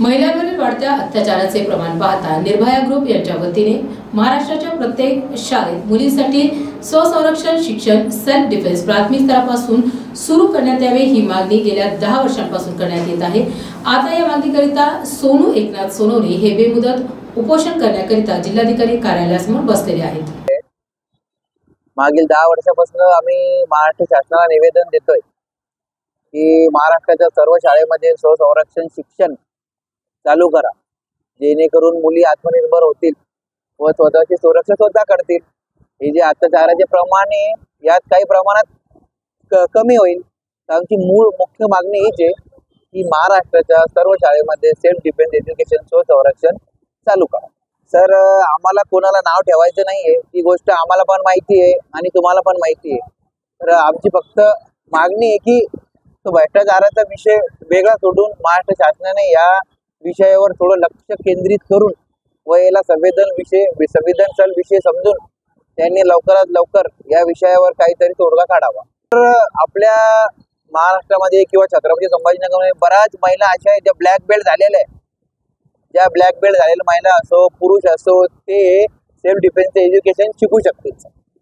महिलांवरील वाढत्या अत्याचाराचे प्रमाण पाहता निर्भया ग्रुप यांच्या वतीने महाराष्ट्राच्या प्रत्येक शाळेत मुलींसाठी स्वसंरक्षण शिक्षण सेल्फ डिफेन्स प्राथमिक स्तरापासून सुरू करण्यात यावे ही मागणी गेल्या दहा वर्षांपासून करण्यात येत आहे. आता या मागणीकरिता सोनू एकनाथ सोनवणे हे बेमुदत उपोषण करण्याकरिता जिल्हाधिकारी कार्यालयासमोर बसलेले आहेत. मागील दहा वर्षापासून आम्ही महाराष्ट्र शासनाला निवेदन देतोय की महाराष्ट्राच्या सर्व शाळेमध्ये स्वसंरक्षण शिक्षण चालू करा. जेणेकरून मुली आत्मनिर्भर होतील व स्वतःची सुरक्षा स्वतः करतील. हे जे अत्याचाराचे प्रमाण आहे यात काही प्रमाणात क- कमी होईल. कारण आमची मूळ मुख्य मागणी हीच आहे की महाराष्ट्राच्या सर्व शाळेमध्ये सेल्फ डिफेन्स एज्युकेशन स्वसंरक्षण चालू करा. सर आम्हाला कोणाला नाव ठेवायचं नाहीये. ती गोष्ट आम्हाला पण माहिती आहे आणि तुम्हाला पण माहिती आहे. तर आमची फक्त मागणी आहे की तो भ्रष्टाचाराचा विषय वेगळा सोडून महाराष्ट्र शासनाने या विषयावर थोडं लक्ष केंद्रित करून व याला संवेदन विषय संवेदनशील विषय समजून त्यांनी लवकरात लवकर या विषयावर काहीतरी तोडगा काढावा. तर आपल्या महाराष्ट्रामध्ये किंवा छत्रपती संभाजीनगरमध्ये बऱ्याच महिला अशा आहेत ज्या ब्लॅक बेल्ट झालेल्या आहेत. ज्या ब्लॅक बेल्ट झालेल्या महिला असो पुरुष असो ते सेल्फ डिफेन्सचे एज्युकेशन शिकू शकतील